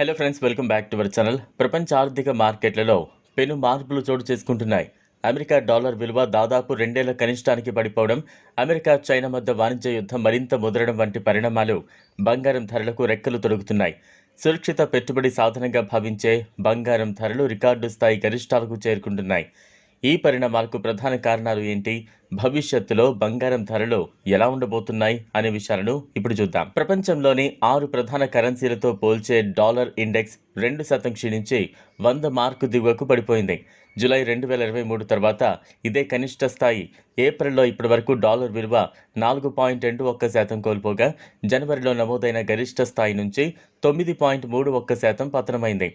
Hello friends welcome back to our channel ప్రపంచ ఆర్థిక మార్కెట్లలో పెను మార్పులు చోటు చేసుకుంటున్నాయి. అమెరికా డాలర్ విలువ దాదాపు రెండేళ్ళ కనిష్టానికి పడిపోవడం అమెరికా చైనా మధ్య వాణిజ్య యుద్ధం మరింత ముదరడం వంటి పరిణామాలు బంగారం ధరలకు రెక్కలు తొడుగుతున్నాయి. సురక్షిత పెట్టుబడి సాధనంగా భావించే బంగారం ధరలు రికార్డు స్థాయి గరిష్టాలకు చేరుకుంటున్నాయి. ఈ పరిణామాలకు ప్రధాన కారణాలు ఏంటి? భవిష్యత్తులో బంగారం ధరలు ఎలా ఉండబోతున్నాయి? అనే విషయాలను ఇప్పుడు చూద్దాం. ప్రపంచంలోని ఆరు ప్రధాన కరెన్సీలతో పోల్చే డాలర్ ఇండెక్స్ రెండు శాతం క్షీణించి వంద మార్కు దిగువకు పడిపోయింది. జూలై రెండు వేల ఇరవై మూడు తర్వాత ఇదే కనిష్ట స్థాయి. ఏప్రిల్లో ఇప్పటి వరకు డాలర్ విలువ నాలుగు పాయింట్ రెండు ఒక్క శాతం కోల్పోగా జనవరిలో నమోదైన గరిష్ట స్థాయి నుంచి తొమ్మిది పాయింట్ మూడు ఒక్క శాతం పతనమైంది.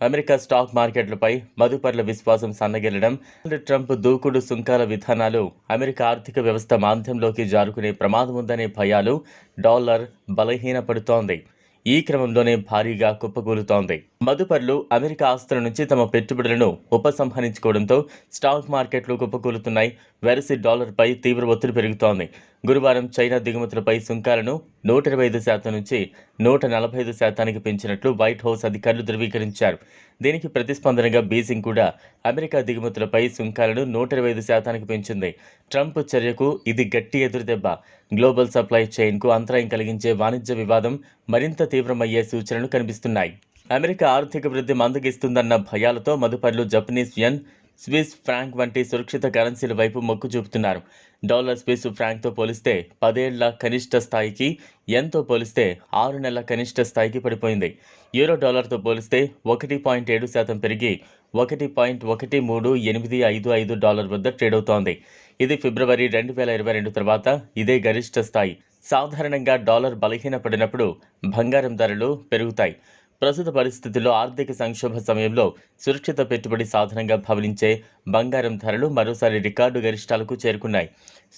అమెరికా స్టాక్ మార్కెట్లపై మదుపర్ల విశ్వాసం సన్నగిల్లడం ట్రంప్ దూకుడు సుంకాల విధానాలు అమెరికా ఆర్థిక వ్యవస్థ మాంద్యంలోకి జారుకునే ప్రమాదం ఉందనే భయాలు డాలర్ బలహీనపడుతోంది. ఈ క్రమంలోనే భారీగా కుప్పకూలుతోంది. మదుపర్లు అమెరికా ఆస్తుల నుంచి తమ పెట్టుబడులను ఉపసంహరించుకోవడంతో స్టాక్ మార్కెట్లు కుప్పకూలుతున్నాయి. వెరసి డాలర్పై తీవ్ర ఒత్తిడి పెరుగుతోంది. గురువారం చైనా దిగుమతులపై సుంకాలను నూట ఇరవై ఐదు శాతం నుంచి నూట నలభై ఐదు శాతానికి పెంచినట్లు వైట్ హౌస్ అధికారులు ధృవీకరించారు. దీనికి ప్రతిస్పందనగా బీజింగ్ కూడా అమెరికా దిగుమతులపై సుంకాలను నూట ఇరవై ఐదు శాతానికి పెంచింది. ట్రంప్ చర్యకు ఇది గట్టి ఎదురుదెబ్బ. గ్లోబల్ సప్లై చైన్కు అంతరాయం కలిగించే వాణిజ్య వివాదం మరింత తీవ్రమయ్యే సూచనలు కనిపిస్తున్నాయి. అమెరికా ఆర్థిక వృద్ధి మందగిస్తుందన్న భయాలతో మదుపర్లు జపనీస్ యన్ స్విస్ ఫ్రాంక్ వంటి సురక్షిత కరెన్సీల వైపు మొగ్గు చూపుతున్నారు. డాలర్ స్విస్ ఫ్రాంక్తో పోలిస్తే పదేళ్ళ కనిష్ట స్థాయికి ఎంతో పోలిస్తే ఆరు నెలల కనిష్ట స్థాయికి పడిపోయింది. యూరో డాలర్తో పోలిస్తే ఒకటి పాయింట్ ఏడు శాతం పెరిగి ఒకటి పాయింట్ ఒకటి మూడు ఎనిమిది ఐదు ఐదు డాలర్ వద్ద ట్రేడ్ అవుతోంది. ఇది ఫిబ్రవరి రెండు వేల ఇరవై రెండు తర్వాత ఇదే గరిష్ట స్థాయి. సాధారణంగా డాలర్ బలహీనపడినప్పుడు బంగారం ధరలు పెరుగుతాయి. ప్రస్తుత పరిస్థితుల్లో ఆర్థిక సంక్షోభ సమయంలో సురక్షిత పెట్టుబడి సాధనంగా భావించే బంగారం ధరలు మరోసారి రికార్డు గరిష్టాలకు చేరుకున్నాయి.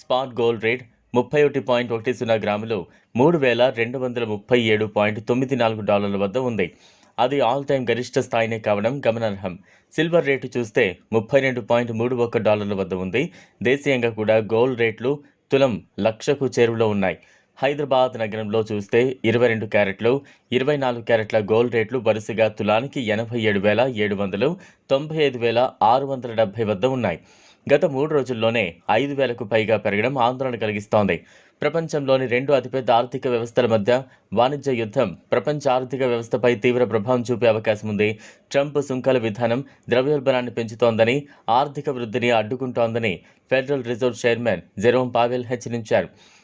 స్పాట్ గోల్డ్ రేట్ ముప్పై ఒకటి పాయింట్ ఒకటి సున్నా గ్రాములు మూడు వేల రెండు వందల ముప్పై ఏడు పాయింట్ తొమ్మిది నాలుగు డాలర్ల వద్ద ఉంది. అది ఆల్ టైం గరిష్ట స్థాయినే కావడం గమనార్హం. సిల్వర్ రేటు చూస్తే ముప్పై రెండు పాయింట్ మూడు ఒక్క డాలర్ల వద్ద ఉంది. దేశీయంగా కూడా గోల్డ్ రేట్లు తులం లక్షకు చేరువలో ఉన్నాయి. హైదరాబాద్ నగరంలో చూస్తే ఇరవై రెండు క్యారెట్లు ఇరవై నాలుగు క్యారెట్ల గోల్డ్ రేట్లు వరుసగా తులానికి ఎనభై ఏడు వేల ఏడు వందలు తొంభై ఐదు వేల ఆరు వందల డెబ్బై వద్ద ఉన్నాయి. గత మూడు రోజుల్లోనే ఐదు వేలకు పైగా పెరగడం ఆందోళన కలిగిస్తోంది. ప్రపంచంలోని రెండు అతిపెద్ద ఆర్థిక వ్యవస్థల మధ్య వాణిజ్య యుద్ధం ప్రపంచ ఆర్థిక వ్యవస్థపై తీవ్ర ప్రభావం చూపే అవకాశం ఉంది. ట్రంప్ సుంకాల విధానం ద్రవ్యోల్బణాన్ని పెంచుతోందని ఆర్థిక వృద్ధిని అడ్డుకుంటోందని federal reserve chairman Jerome Powell హెచ్చరించారు.